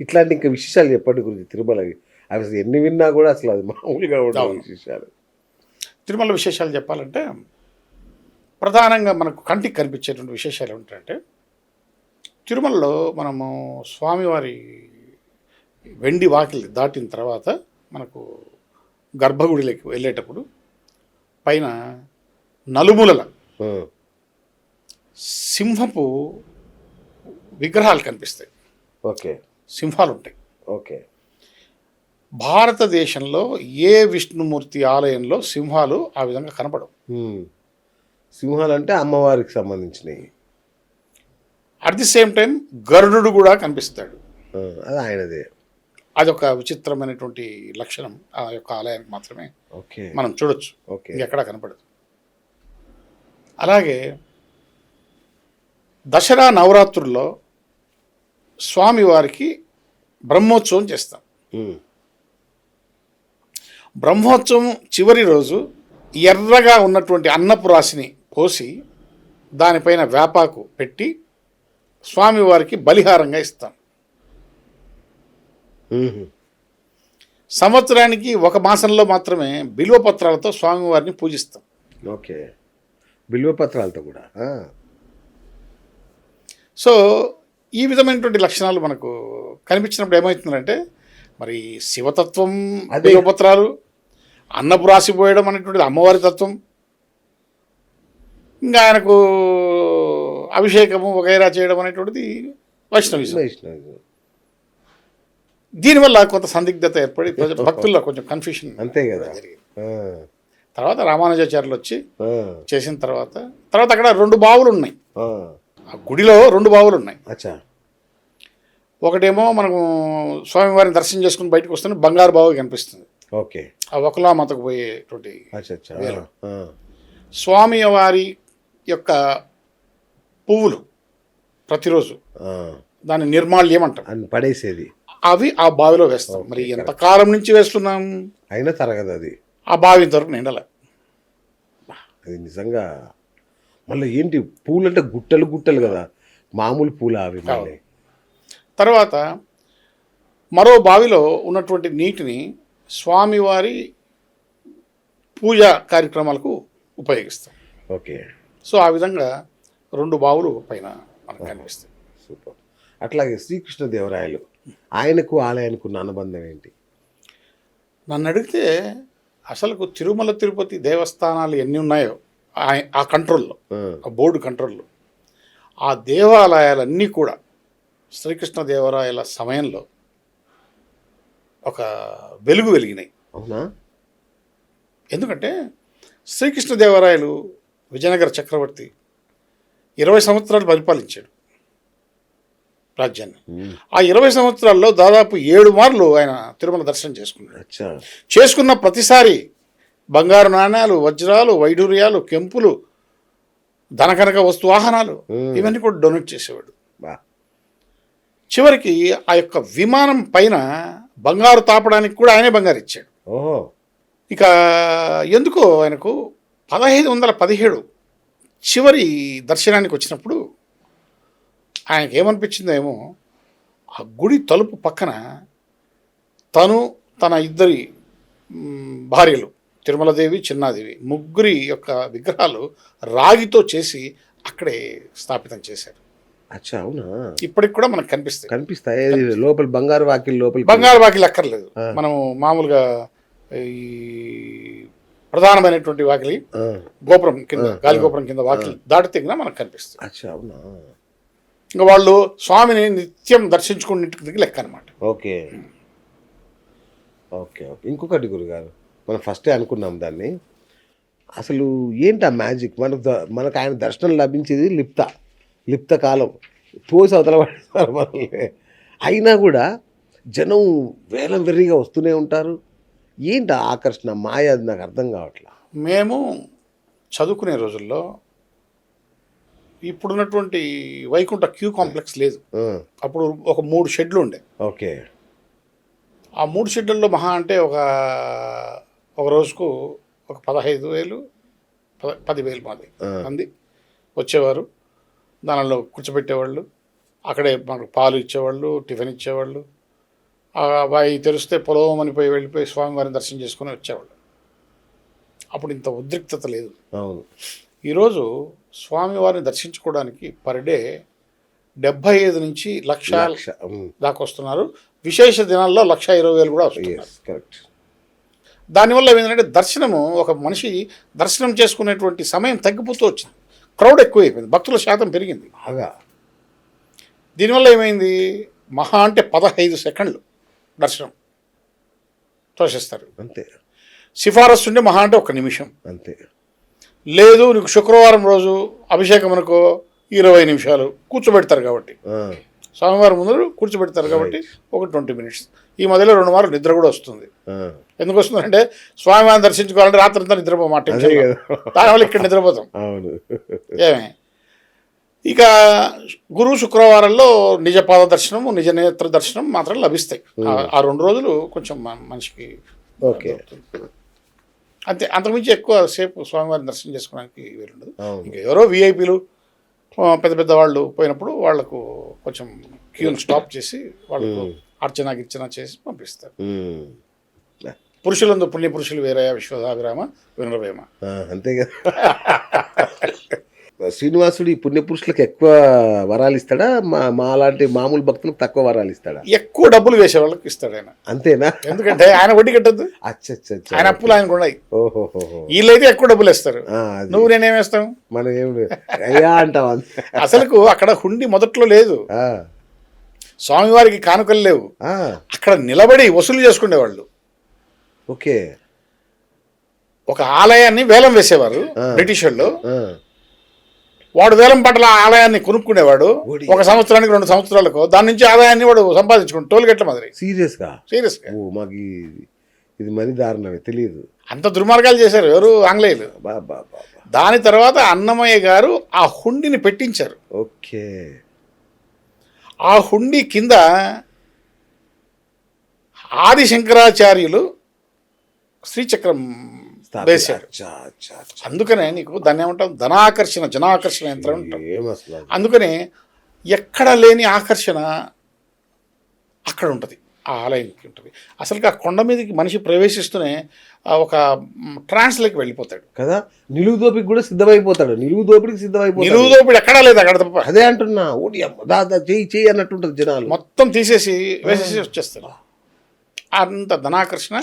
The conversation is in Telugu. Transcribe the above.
ఇట్లాంటి ఇంకా విశేషాలు చెప్పండి గురించి తిరుమలవి. అవి అసలు ఎన్ని విన్నా కూడా అసలు అది మామూలుగా ఉండవు. విశేషాలు. తిరుమల విశేషాలు చెప్పాలంటే ప్రధానంగా మనకు కంటికి కనిపించేటువంటి విశేషాలు ఏమిటంటే తిరుమలలో మనము స్వామివారి వెండి వాకిలి దాటిన తర్వాత మనకు గర్భగుడిలోకి వెళ్ళేటప్పుడు పైన నలుమూలల సింహపు విగ్రహాలు కనిపిస్తాయి. ఓకే. సింహాలు ఉంటాయి ఓకే. భారతదేశంలో ఏ విష్ణుమూర్తి ఆలయంలో సింహాలు ఆ విధంగా కనపడవు. సింహాలు అంటే అమ్మవారికి సంబంధించినవి అట్ ది సేమ్ టైం గరుడు కూడా కనిపిస్తాడు. అది ఆయనదే. అదొక విచిత్రమైనటువంటి లక్షణం ఆ యొక్క ఆలయానికి మాత్రమే ఓకే. మనం చూడొచ్చు. ఓకే. ఇంకెక్కడా కనపడదు. అలాగే దసరా నవరాత్రుల్లో స్వామివారికి బ్రహ్మోత్సవం చేస్తాం. బ్రహ్మోత్సవం చివరి రోజు ఎర్రగా ఉన్నటువంటి అన్నపు రాశిని పోసి దానిపైన వేపాకు పెట్టి స్వామివారికి బలిహారంగా ఇస్తాం. సంవత్సరానికి ఒక మాసంలో మాత్రమే బిల్వపత్రాలతో స్వామివారిని పూజిస్తాం. ఓకే. బిల్వ పత్రాలతో కూడా. సో ఈ విధమైనటువంటి లక్షణాలు మనకు కనిపించినప్పుడు ఏమవుతుందంటే మరి శివతత్వం అదే. బిల్వపత్రాలు అన్నపు రాసిపోయడం అనేటువంటిది అమ్మవారి తత్వం ఇంకా ఆయనకు అభిషేకము వగైరా చేయడం అనేటువంటిది వైష్ణవిజం. వైష్ణవిజం. దీనివల్ల కొంత సందిగ్ధత ఏర్పడి భక్తుల్లో కొంచెం కన్ఫ్యూషన్ అంతే కదా. తర్వాత రామానుజాచార్యులు వచ్చి చేసిన తర్వాత తర్వాత అక్కడ రెండు బావులు ఉన్నాయి ఆ. ఆ గుడిలో రెండు బావులు ఉన్నాయి అచ్చా. ఒకటేమో మనము స్వామివారిని దర్శనం చేసుకుని బయటకు వస్తున్న బంగారు బావు కనిపిస్తుంది. ఓకే. ఆ ఒకలామాతకు పోయేటువంటి అచ్చా వేలు. ఆ, స్వామి వారి యొక్క పువ్వులు ప్రతిరోజు ఆ. దాన్ని నిర్మాల్యం అంటాం. అని పడేసేది. అవి ఆ బావిలో వేస్తాం. మరి ఎంత కాలం నుంచి వేస్తున్నాం? అయినా తరగదు అది. ఆ బావి ఇంతవరకు నిండలే. అది నిజంగా మళ్ళీ ఏంటి? పూలు అంటే గుట్టలు గుట్టలు కదా. మామూలు పూలు అవి మళ్ళీ? తర్వాత మరో బావిలో ఉన్నటువంటి నీటిని స్వామివారి పూజ కార్యక్రమాలకు ఉపయోగిస్తాం. ఓకే. సో ఆ విధంగా రెండు బావులు పైన మనకు కనిపిస్తాయి. సూపర్. అట్లాగే శ్రీకృష్ణదేవరాయలు ఆయనకు ఆలయానికి ఉన్న అనుబంధం ఏంటి? నన్ను అడిగితే అసలు తిరుమల తిరుపతి దేవస్థానాలు ఎన్ని ఉన్నాయో ఆ- కంట్రోల్లో ఆ బోర్డు కంట్రోల్లో ఆ దేవాలయాలన్నీ కూడా శ్రీకృష్ణదేవరాయల సమయంలో ఒక వెలుగు వెలిగినాయి. అవునా? ఎందుకంటే శ్రీకృష్ణదేవరాయలు విజయనగర చక్రవర్తి ఇరవై సంవత్సరాలు పరిపాలించాడు రాజ్యాన్ని. ఆ ఇరవై సంవత్సరాల్లో దాదాపు ఏడు మార్లు ఆయన తిరుమల దర్శనం చేసుకున్నాడు. చేసుకున్న ప్రతిసారి బంగారు నాణ్యాలు వజ్రాలు వైడూర్యాలు కెంపులు ధనకనక వస్తు వాహనాలు Hmm. ఇవన్నీ కూడా డొనేట్ చేసేవాడు. బా. చివరికి ఆ యొక్క విమానం పైన బంగారు తాపడానికి కూడా ఆయనే బంగారు ఇచ్చాడు. ఓహో. ఇక ఎందుకో ఆయనకు పదహైదు వందల పదిహేడు చివరి దర్శనానికి వచ్చినప్పుడు ఆయనకి ఏమనిపించిందేమో ఆ గుడి తలుపు పక్కన తను తన ఇద్దరి భార్యలు తిరుమలదేవి చిన్నాదేవి ముగ్గురి యొక్క విగ్రహాలు రాగితో చేసి అక్కడే స్థాపితం చేశారు. అచ్చా అవునా? ఇప్పటికి కూడా మనకు కనిపిస్తాయి. కనిపిస్తాయి? లోపల బంగారు వాకిల్ లోపల బంగారు వాకిలి అక్కర్లేదు. ఆ. మనము మామూలుగా ఈ ప్రధానమైనటువంటి వాకిలి గోపురం కింద గాలి గోపురం కింద వాకిలి దాటి తెగినా మనకు కనిపిస్తుంది అచ్చా అవునా? ఇంకా వాళ్ళు స్వామిని నిత్యం దర్శించుకున్నట్టుకు లెక్క అనమాట ఓకే. Okay okay. ఇంకొకటి గురుగారు మనం ఫస్టే అనుకున్నాం దాన్ని. అసలు ఏంటి ఆ మ్యాజిక్? మనకు మనకు ఆయన దర్శనం లభించేది లిప్త. లిప్త కాలం పోసి అవతల మనల్ని. అయినా కూడా జనం వేలం వెర్రిగా వస్తూనే ఉంటారు. ఏంటి ఆకర్షణ? మాయ అది నాకు అర్థం కావట్లా? మేము చదువుకునే రోజుల్లో ఇప్పుడున్నటువంటి వైకుంఠ క్యూ కాంప్లెక్స్ లేదు. అప్పుడు ఒక మూడు షెడ్లు ఉండే. ఓకే. ఆ మూడు షెడ్లలో మహా అంటే ఒక ఒక రోజుకు ఒక పదహైదు వేలు పద పదివేలు మంది. మంది వచ్చేవారు. దానిలో కూర్చోబెట్టేవాళ్ళు అక్కడే మనకు పాలు ఇచ్చేవాళ్ళు టిఫిన్ ఇచ్చేవాళ్ళు వాయి తెరిస్తే పొలవమని పోయి వెళ్ళిపోయి స్వామివారిని దర్శనం చేసుకుని వచ్చేవాళ్ళు. అప్పుడు ఇంత ఉద్రిక్తత లేదు. అవును. ఈరోజు స్వామివారిని దర్శించుకోవడానికి పర్ డే డెబ్భై ఐదు నుంచి లక్ష లక్ష దాకా వస్తున్నారు. విశేష దినాల్లో లక్ష ఇరవై వేలు కూడా వస్తున్నారు. కరెక్ట్ దానివల్ల ఏంటంటే దర్శనము ఒక మనిషి దర్శనం చేసుకునేటువంటి సమయం తగ్గిపోతూ వచ్చింది. క్రౌడ్ ఎక్కువైపోయింది. భక్తుల శాతం పెరిగింది. బాగా. దీనివల్ల ఏమైంది? మహా అంటే పదహైదు సెకండ్లు దర్శనం తోసేస్తారు. అంతే. సిఫారసు ఉంటే మహా అంటే ఒక నిమిషం. అంతే. లేదు నీకు శుక్రవారం రోజు అభిషేకం అనుకో ఇరవై నిమిషాలు కూర్చోబెడతారు కాబట్టి. ఆ, స్వామివారి ముందు కూర్చోబెడతారు కాబట్టి ఒక ట్వంటీ మినిట్స్. ఈ మధ్యలో రెండు మార్లు నిద్ర కూడా వస్తుంది. ఎందుకు వస్తుందంటే స్వామివారిని దర్శించుకోవాలంటే రాత్రి అంతా నిద్రపోమా అదే టెన్షన్ కదా. దానివల్ల ఇక్కడ నిద్రపోతాం. అవును. ఏమే? ఇక గురు శుక్రవారాల్లో నిజ పాద దర్శనము నిజ నేత్ర దర్శనం మాత్రం లభిస్తాయి. ఆ- రెండు రోజులు కొంచెం మనిషికి ఓకే. అంతే. అంతకుమించి ఎక్కువ సేపు స్వామివారిని దర్శనం చేసుకోవడానికి వీలుండదు. ఇంకా ఎవరో విఐపీలు పెద్ద పెద్ద వాళ్ళు పోయినప్పుడు వాళ్ళకు కొంచెం క్యూని స్టాప్ చేసి వాళ్ళకు అర్చన గిర్చన చేసి పంపిస్తారు. పురుషులందు పుణ్య పురుషులు వేరయ విశ్వదాభిరామ వినరవేమ. అంతే కదా. శ్రీనివాసుడు ఈ పుణ్యపురుషులకు ఎక్కువ వరాలు ఇస్తాడా? మా మా లాంటి మామూలు భక్తులకు తక్కువ వరాలు ఇస్తాడా? ఎక్కువ డబ్బులు వేసే వాళ్ళకి ఇస్తాడు ఆయన. అంతేనా? ఎందుకంటే ఆయన వడ్డీ కట్టద్దు. అచ్చ. ఆయన అప్పులు ఆయనకు ఉన్నాయి ఓహోహోహో. వీళ్ళైతే ఎక్కువ డబ్బులు ఇస్తారు. నువ్వు నేనేం వేస్తాం? మనం ఏం లేదు. అయ్యా అంటాం అంతే అసలుకు అక్కడ హుండి మొదట్లో లేదు. స్వామివారికి కానుకలు లేవు. అక్కడ నిలబడి వసూలు చేసుకునేవాళ్ళు. ఓకే. ఒక ఆలయాన్ని వేలం వేసేవారు బ్రిటిష్ వాళ్ళు వాడు వేలం పట్ల ఆలయాన్ని కొనుక్కునేవాడు. ఒక సంవత్సరానికి రెండు సంవత్సరాలకు దాని నుంచి ఆదాయాన్ని వాడు సంపాదించుకుంటు టోల్గేట్ల మాదిరి. సీరియస్గా సీరియస్గా. ఓ మాకు ఇది మరీ దారుణమే తెలియదు. అంత దుర్మార్గాలు చేశారు ఎవరు ఆంగ్లేయులు. దాని తర్వాత అన్నమయ్య గారు ఆ హుండిని పెట్టించారు. ఓకే. ఆ హుండీ కింద ఆది శంకరాచార్యులు శ్రీచక్రం వేశారు. అందుకనే నీకు దాన్ని ఏమంటాం? ధనాకర్షణ జనాకర్షణ యంత్రం అది? అందుకనే ఎక్కడ లేని ఆకర్షణ అక్కడ ఉంటుంది ఆ ఆలయంకి ఉంటుంది. అసలు ఆ కొండ మీదకి మనిషి ప్రవేశిస్తూనే ఒక ట్రాన్స్లోకి వెళ్ళిపోతాడు. కదా? నిలువు దోపికి కూడా సిద్ధమైపోతాడు. నిలువు దోపిడికి సిద్ధమైపోతాడు. నిలువు దోపిడి ఎక్కడా లేదు అక్కడ తప్ప. అదే అంటున్నా. ఓడి అమ్మ, దా దా చెయ్యి చెయ్యి అన్నట్టుంటది జనాలు. మొత్తం తీసేసి వేసేసి వచ్చేస్తారు. అంత ధనాకర్షణ